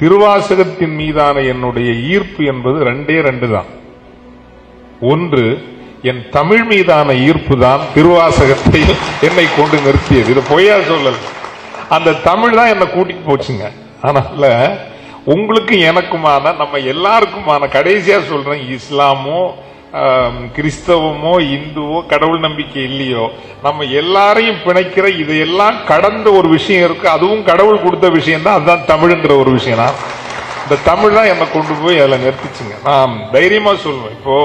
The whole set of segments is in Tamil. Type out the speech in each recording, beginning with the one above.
திருவாசகத்தின் மீதான என்னுடைய ஈர்ப்பு என்பது ரெண்டே ரெண்டு தான். ஒன்று என் தமிழ் மீதான ஈர்ப்பு தான் திருவாசகத்தை என்னை கொண்டு நிறுத்தியது. இது பொய்யா சொல்லல. அந்த தமிழ் தான் என்னை கூட்டிட்டு போச்சுங்க. அதனால உங்களுக்கு எனக்குமான நம்ம எல்லாருக்குமான கடைசியா சொல்றேன் இஸ்லாமும் கிறிஸ்தவமோ இந்துவோ கடவுள் நம்பிக்கை இல்லையோ நம்ம எல்லாரையும் பிணைக்கிற இதையெல்லாம் கடந்த ஒரு விஷயம் இருக்கு. அதுவும் கடவுள் கொடுத்த விஷயம் தான் அதுதான் தமிழ்ங்கிற ஒரு விஷயம் தான் இந்த தமிழ் தான் என்னை கொண்டு போய் அதில் நிறுத்திச்சுங்க. நான் தைரியமா சொல்லுவேன் இப்போ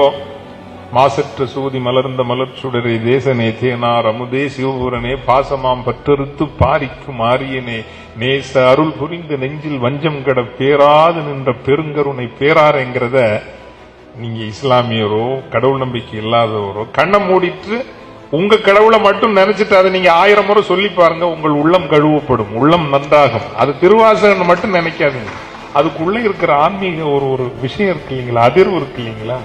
மாசற்ற சூதி மலர்ந்த மலர் சுடரை தேசனே தேனா ரமுதே சிவபுரனே பாசமாம் பற்றறுத்து பாரிக்கு ஆரியனே நேச அருள் புரிந்து நெஞ்சில் வஞ்சம் கட பேராது நின்ற பெருங்கருணை பேராருங்கிறத நீங்க இஸ்லாமியரோ கடவுள் நம்பிக்கை இல்லாதவரோ கண்ணை மூடிட்டு உங்க கடவுளை மட்டும் நினைச்சிட்டு அதை நீங்க ஆயிரம் முறை சொல்லி பாருங்க உங்கள் உள்ளம் கழுவப்படும் உள்ளம் நன்றாகும். அது திருவாசகன் மட்டும் நினைக்காதீங்க. அதுக்குள்ள இருக்கிற ஆன்மீக ஒரு ஒரு விஷயம் இருக்கு இல்லைங்களா? அதிர்வு இருக்கு இல்லைங்களா?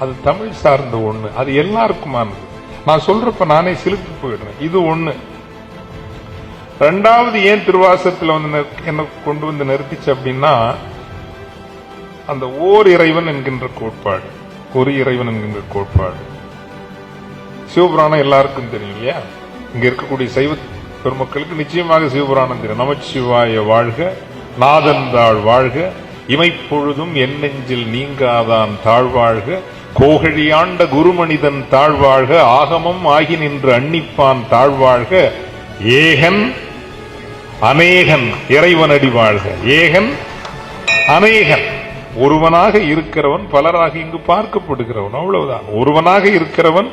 அது தமிழ் சார்ந்த ஒண்ணு. அது எல்லாருக்குமானது. நான் சொல்றப்ப நானே சிலுக்கு போயிடுறேன். இது ஒண்ணு. ரெண்டாவது ஏன் திருவாசத்துல வந்து என்ன கொண்டு வந்து நிறுத்திச்சு அப்படின்னா அந்த ஓர் இறைவன் என்கின்ற கோட்பாடு ஒரு இறைவன் என்கின்ற கோட்பாடு. சிவபுராணம் எல்லாருக்கும் தெரியும் இல்லையா? இங்க இருக்கக்கூடிய சைவ பெருமக்களுக்கு நிச்சயமாக சிவபுராணம் தெரியும். நமச்சிவாய வாழ்க நாதந்தாள் வாழ்க இமைப்பொழுதும் என் நெஞ்சில் நீங்காதான் தாழ்வாழ்க கோகழியாண்ட குருமனிதன் தாழ்வாழ்க ஆகமம் ஆகி நின்று அன்னிப்பான் தாழ்வாழ்க ஏகன் அநேகன் இறைவனடி வாழ்க ஏகன் அநேகன். ஒருவனாக இருக்கிறவன் பலராக இங்கு பார்க்கப்படுகிறவன். அவ்வளவுதான். ஒருவனாக இருக்கிறவன்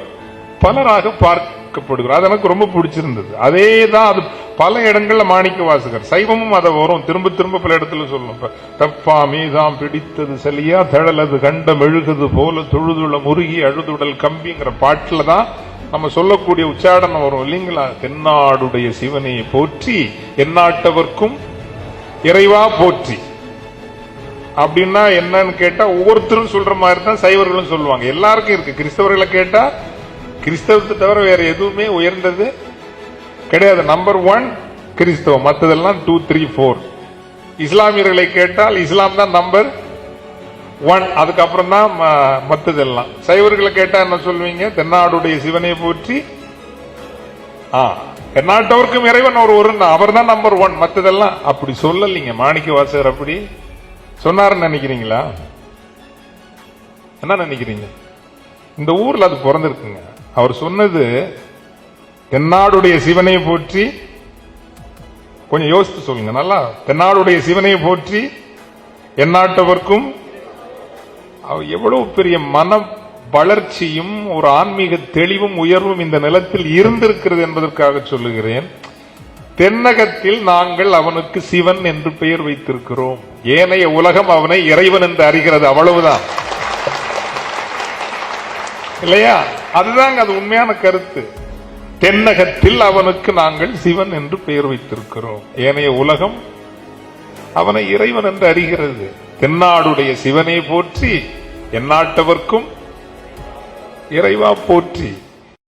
பலராக பார்க்கப்படுகிறான். அது எனக்கு ரொம்ப பிடிச்சிருந்தது. அதே தான் அது பல இடங்கள்ல மாணிக்க வாசகர். சைவமும் அதை வரும். திரும்ப திரும்ப பல இடத்துல சொல்லணும். தப்பா மீதாம் பிடித்தது சலியா தழலது கண்டம் எழுகுது போல தொழுதுள முருகி அழுதுடல் கம்பிங்கிற பாட்டுல தான் நம்ம சொல்லக்கூடிய உச்சாடனம் வரும் இல்லைங்களா? தென்னாடுடைய சிவனை போற்றி எந்நாட்டவர்க்கும் இறைவா போற்றி. அப்படின்னா என்னன்னு கேட்டா ஒவ்வொருத்தரும் சொல்ற மாதிரி தான் சைவர்களும் சொல்லுவாங்க. எல்லாருக்கும் இருக்கு. கிறிஸ்தவர்களை கேட்டா கிறிஸ்தவத்தை தவிர வேற எதுவுமே உயர்ந்தது கிடையாது. நம்பர் ஒன் கிறிஸ்தவம். மற்றதெல்லாம் டூ த்ரீ ஃபோர் இஸ்லாமியர்களை கேட்டால் இஸ்லாம் தான் நம்பர் ஒன் அதுக்கப்புறம் தான் ம- சைவர்களை கேட்டா என்ன சொல்லுவீங்க தென்னாடுடைய சிவனை போற்றி ஆ தென்னாட்டவருக்கும் இறைவன் ஒரு ஒரு அவர் தான் நம்பர் ஒன் மற்றதெல்லாம் அப்படி சொல்லலைங்க. மாணிக்க வாசகர் அப்படி சொன்னாருன்னு நினைக்கிறீங்களா? என்ன நினைக்கிறீங்க? இந்த ஊர்ல அது பிறந்திருக்குங்க. அவர் சொன்னது தென்னாடுடைய சிவனை போற்றி கொஞ்சம் யோசித்து சொல்லுங்க நல்லா? தென்னாடுடைய சிவனை போற்றி எந்நாட்டவர்க்கும் அவர் எவ்வளவு பெரிய மன வளர்ச்சியும் ஒரு ஆன்மீக தெளிவும் உயர்வும் இந்த நிலத்தில் இருந்திருக்கிறது என்பதற்காக சொல்லுகிறேன். தென்னகத்தில் நாங்கள் அவனுக்கு சிவன் என்று பெயர் வைத்திருக்கிறோம். ஏனைய உலகம் அவனை இறைவன் என்று அறிகிறது. அவ்வளவுதான். இல்லையா? அதுதாங்க அது உண்மையான கருத்து. தென்னகத்தில் அவனுக்கு நாங்கள் சிவன் என்று பெயர் வைத்திருக்கிறோம். ஏனைய உலகம் அவனை இறைவன் என்று அறிகிறது. தென்னாடுடைய சிவனை போற்றி எந்நாட்டவர்க்கும் இறைவா போற்றி